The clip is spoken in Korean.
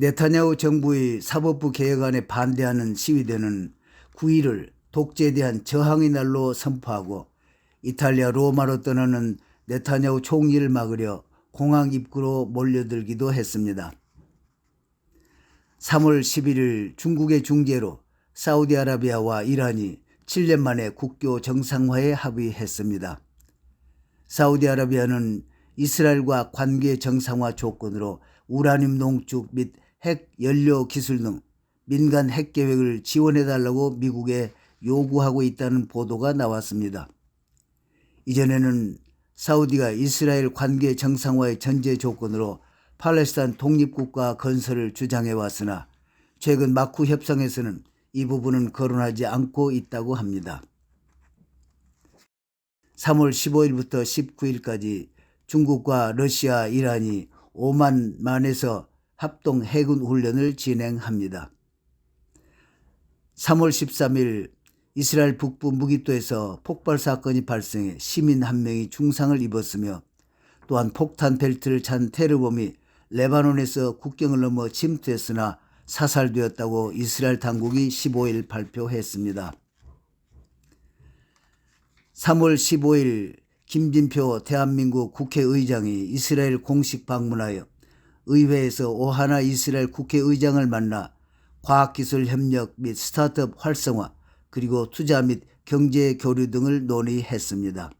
네타냐후 정부의 사법부 개혁안에 반대하는 시위대는 9일을 독재에 대한 저항의 날로 선포하고 이탈리아 로마로 떠나는 네타냐후 총리를 막으려 공항 입구로 몰려들기도 했습니다. 3월 11일 중국의 중재로 사우디아라비아와 이란이 7년 만에 국교 정상화에 합의했습니다. 사우디아라비아는 이스라엘과 관계 정상화 조건으로 우라늄 농축 및 핵 연료 기술 등 민간 핵 계획을 지원해 달라고 미국에 요구하고 있다는 보도가 나왔습니다. 이전에는 사우디가 이스라엘 관계 정상화의 전제 조건으로 팔레스타인 독립국가 건설을 주장해 왔으나 최근 마쿠 협상에서는 이 부분은 거론하지 않고 있다고 합니다. 3월 15일부터 19일까지 중국과 러시아, 이란이 오만 만에서 합동 해군 훈련을 진행합니다. 3월 13일 이스라엘 북부 무기토에서 폭발 사건이 발생해 시민 한 명이 중상을 입었으며 또한 폭탄 벨트를 찬 테러범이 레바논에서 국경을 넘어 침투했으나 사살되었다고 이스라엘 당국이 15일 발표했습니다. 3월 15일 김진표 대한민국 국회의장이 이스라엘 공식 방문하여 의회에서 오하나 이스라엘 국회의장을 만나 과학기술 협력 및 스타트업 활성화 그리고 투자 및 경제 교류 등을 논의했습니다.